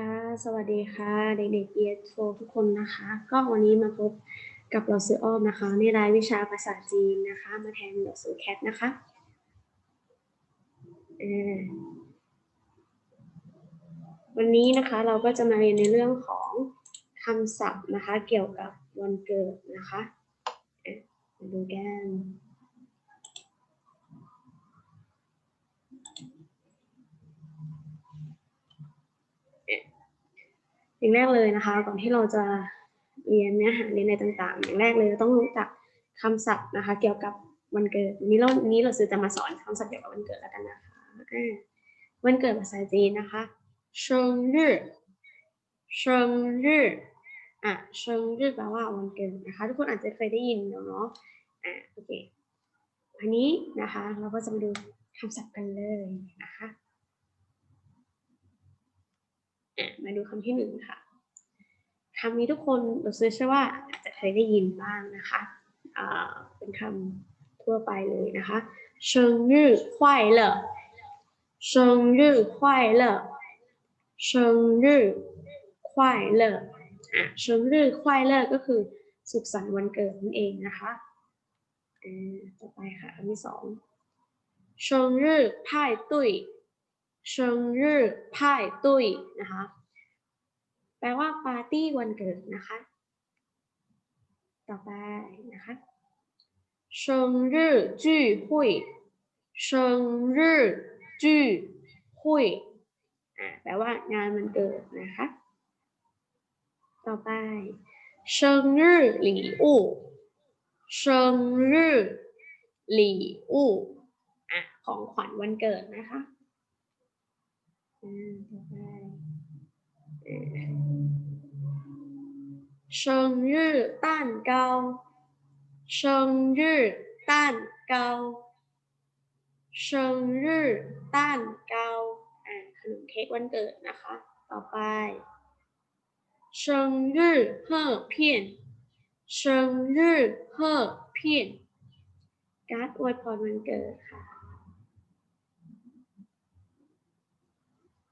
ค่ะ สวัสดีค่ะ เด็กๆ ES โทุกคนนะคะ ก็วันนี้มาพบกับเราซื้ออ้อมนะคะ ในรายวิชาภาษาจีนนะคะ มาแทนเราซื้อแคทนะคะวันนี้นะคะเราก็จะมาเรียนในเรื่องของคำศัพท์นะคะ เกี่ยวกับวันเกิดนะคะมาดูกัน อย่างแรกเลยนะคะ ก่อนที่เราจะเรียนเนื้อหาเรียนในต่าง ๆ อย่างแรกเลยเราต้องรู้จักคำศัพท์นะคะ เกี่ยวกับวันเกิดวันนี้เราวันนี้เราซื้อจะมาสอนคำศัพท์เกี่ยวกับวันเกิดแล้วกันนะคะวันเกิดภาษาจีนนะคะเชิงรื่เชิงรื่อะเชิงรื่แปลว่าวันเกิดนะคะ ทุกคนอาจจะเคยได้ยินเนาะอ่าโอเคอันนี้นะคะ เราก็จะมาดูคำศัพท์กันเลยนะคะ อะมาดูคำที่หนึ่งค่ะคำนี้ทุกคนเราเชื่อว่าอาจจะเคยได้ยินบ้างนะคะอ่าเป็นคำทั่วไปเลยนะคะเชิงยืดควายเล่ชงยู่ไคเล่ชงยู่ไคเล่ะเชิงยืดคเลอก็คือสุขสันต์วันเกิดนั่นเองนะคะต่อไปค่ะคำที่สองเชิงยืดพ่ายตุ้ชงยืดพ่ายตุ้นะคะ แปลว่าปาร์ตี้วันเกิดนะคะ ต่อไปนะคะ生日聚会生日聚会อ่าแปลว่างานวันเกิดนะคะ ต่อไป生日礼物生日礼物อ่ะของขวัญวันเกิดนะคะอ่าต่อไป 生日蛋糕，生日蛋糕，生日蛋糕อ่าขนมเค้กวันเกิดนะคะ ต่อไป生日贺片生日贺片การ์ดอวยพรวันเกิดค่ะ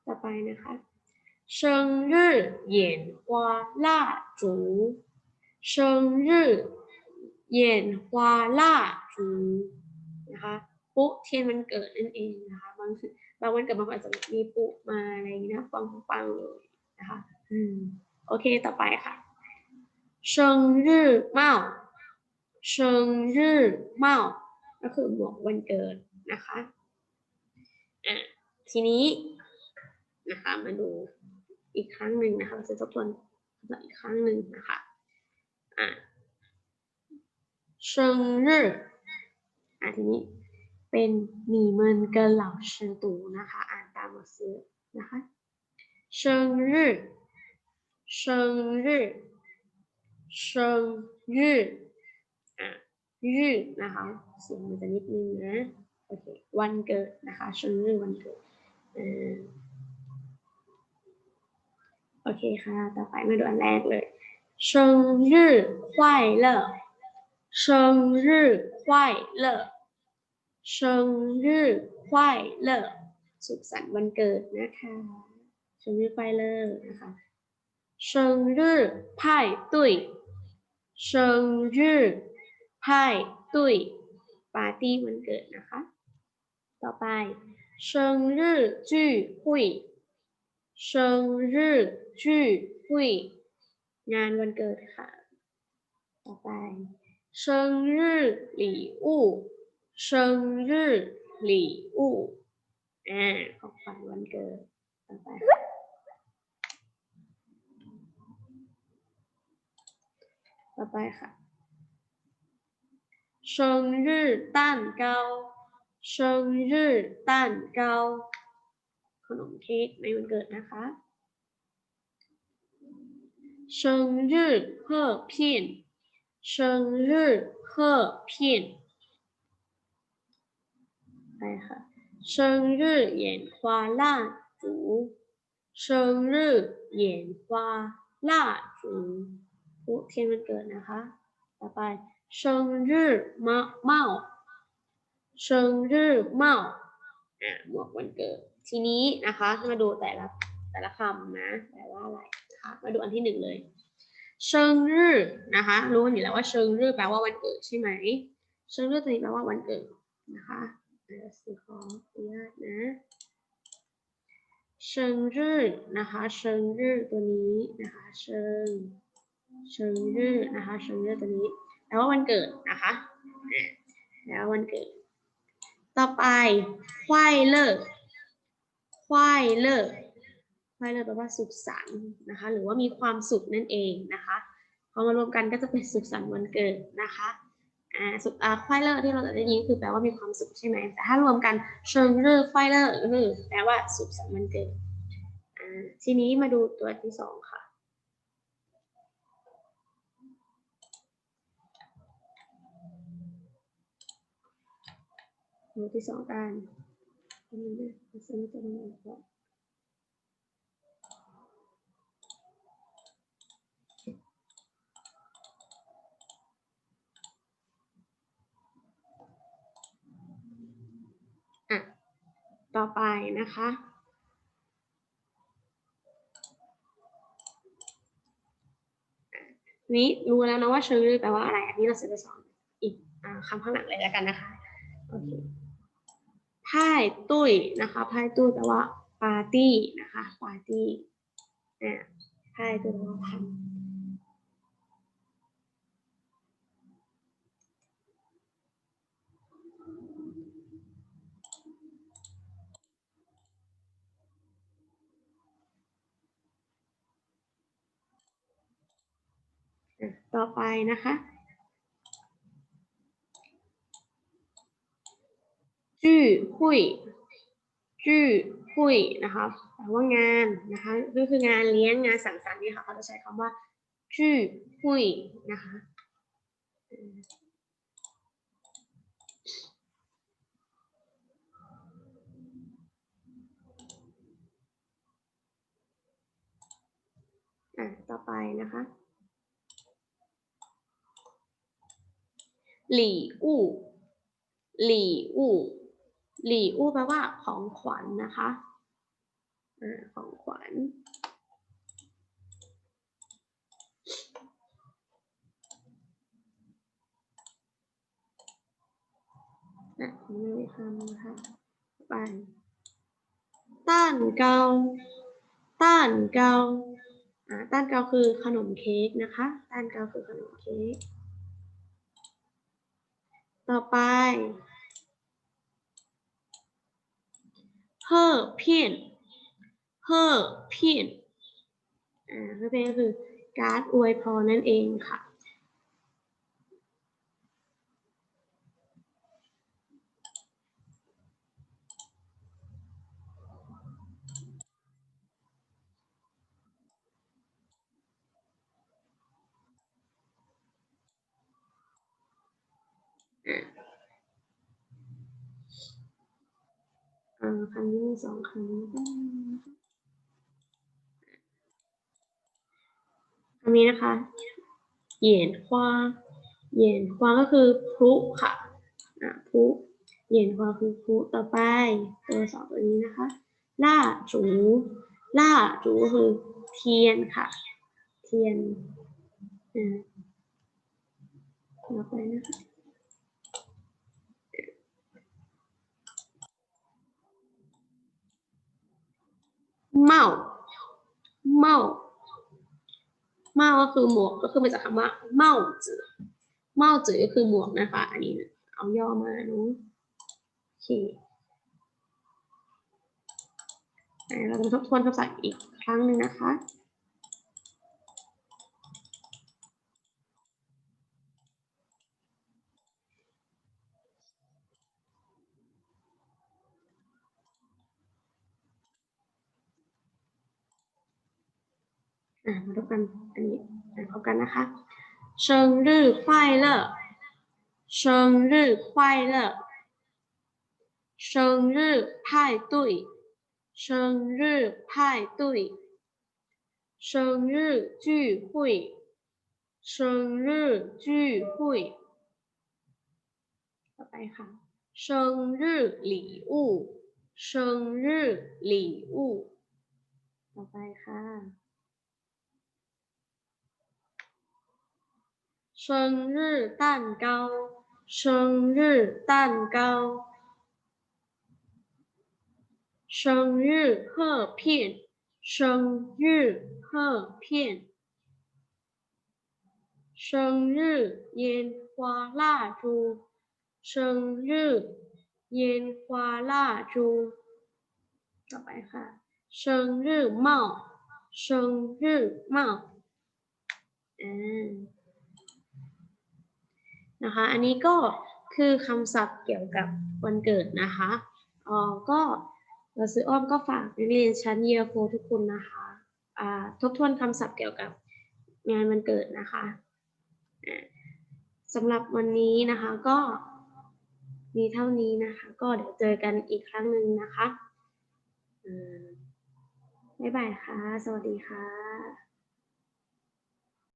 ต่อไปนะคะ 生日眼花蜡烛，生日眼花蜡烛นะคะปุ๊เทียนวันเกิดนั่นเองนะคะบางทีบางวันเกิดบางคนอาจจะมีปุ๊มาอะไรอย่างนี้นะปังปังๆเลยนะคะอืมโอเคต่อไปค่ะ生日帽生日帽ก็คือหมวกวันเกิดนะคะอ่ะทีนี้นะคะมาดู อีกครั้งหนึ่งนะคะเราจะทบทวนอีกครั้งหนึ่งนะคะอ่ะ生日อ่ะทีนี้เป็นหนีเมินเกินเหล่าชื่อตูนะคะ อ่านตามมาซื้อนะคะ生日生日生日อ่ะ日นะคะเสียงมันจะนิดนึงนะโอเควันเกิดนะคะ生日วันเกิดอ่า โอเคค่ะ ต่อไปมาดูอันแรกเลย生日快乐生日快乐生日快乐สุขสันต์วันเกิดนะคะ生日快乐นะคะ生日派对生日派对ปาร์ตี้วันเกิดนะคะ ต่อไป生日聚会 生日聚会งานวันเกิดค่ะ ต่อไป生日礼物生日礼物อ่าของขวัญวันเกิด ต่อไปค่ะต่อไปค่ะ生日蛋糕生日蛋糕 ขนมเค้กในวันเกิดนะคะเชิงยืดเพื่อพียนชงยืดเพื่อพียนไปค่ะเชิงยืดเหยียนควาเชงยืดยีนควาทนวันเกิดนะคะ ต่อไปเชิงยืดมะเมาชงยืดเมาหมวกวันเกิด ทีนี้นะคะมาดูแต่ละแต่ละคำนะแปลว่าอะไรนะคะมาดูอันที่หนึ่งเลยเชิงรื่อนะคะรู้กันอยู่แล้วว่าเชิงรื่อแปลว่าวันเกิดใช่ไหมเชิงรื่อตัวนี้แปลว่าวันเกิดนะคะเดี๋ยวสื่อขออนุญาตนะเชิงรื่อนะคะเชิงรื่อตัวนี้นะคะเชิงเชิงรื่อนะคะเชิงรื่อตัวนี้แปลว่าวันเกิดนะคะอะแล้ววันเกิด ต่อไปควายเลิก ควายเลิกควายเลิกแปลว่าสุขสันต์นะคะ หรือว่ามีความสุขนั่นเองนะคะพอมารวมกันก็จะเป็นสุขสันต์วันเกิดนะคะอ่าสุขอ่าควายเลิกที่เราจะได้ยินคือแปลว่ามีความสุขใช่ไหมแต่ถ้ารวมกันเชิงเลิกควายเลิกก็คือแปลว่าสุขสันต์วันเกิดอ่าทีนี้มาดูตัวที่สองค่ะตัวที่สองกัน อันนี้นะลักษณะตัวนี้ก่อนอะ ต่อไปนะคะ นี้รู้แล้วนะว่าเชิงฤดูแปลว่าอะไร อันนี้เราจะไปสอนอีกอคำข้างหลังเลยแล้วกันนะคะ โอเค ไพ่ตุ้ยนะคะไพ่ตุ้ยแปลว่าปาร์ตี้นะคะปาร์ตี้อ่าไพ่ตุ้ยแปลว่าพันอะต่อไปนะคะ จื้อหุยจื้อหุยนะคะแปลว่างานนะคะก็คืองานเลี้ยงงานสังสรรค์นี่ค่ะเขาจะใช้คำว่าจื้อหุยนะคะอะต่อไปนะคะหลี่อู้หลี่อู้ หลี่อู้แปลว่าของขวัญนะคะอของขวัญอะไม่ได้คำนะคะไปต้านเกาต้านเกาอ่าต้านเกาคือขนมเค้กนะคะ ต้านเกาคือขนมเค้ก ต่อไป เฮ่อเพี้ยนเฮ่อเพี้ยนอ่าเฮ่อเพี้ยนก็คือการ์ดอวยพรนั่นเองค่ะ อ่าคำนี้มีสองคำนะคะคำนี้นะคะ เหยียนคว้าเหยียนคว้าก็คือพลุค่ะอ่าพลุเหยียนคว้าคือพลุต่อไป ตัวสองตัวนี้นะคะ ล่าจูล่าจูก็คือเทียนค่ะ เทียนอ่าต่อไปนะคะ เมาเมาเมาก็คือหมวกก็คือมาจากคำว่าเมาจือเมาจือก็คือหมวกนะคะ อันนี้เอาย่อมาเนาะโอเคเราจะทบทวนคำศัพท์อีกครั้งหนึ่งนะคะ อ่ามาดูกันอันนี้อ่านพร้อมกันนะคะ生日快乐生日快乐生日派对生日派对生日聚会生日聚会ต่อไปค่ะ生日礼物生日礼物ต่อไป ไปค่ะ 生日蛋糕生日蛋糕生日贺片生日贺片生日烟花蜡烛生日烟花蜡烛ต่อไปค่ะ生日帽生日帽อ่า นะคะ อันนี้ก็คือคำศัพท์เกี่ยวกับวันเกิดนะคะอ๋อก็เราซื้ออ้อมก็ฝากนักเรียนชั้นเยียโฟทุกคนนะคะอ่าทบทวนคำศัพท์เกี่ยวกับงานวันเกิดนะคะสำหรับวันนี้นะคะก็มีเท่านี้นะคะ ก็เดี๋ยวเจอกันอีกครั้งหนึ่งนะคะบ๊ายบายค่ะ สวัสดีค่ะ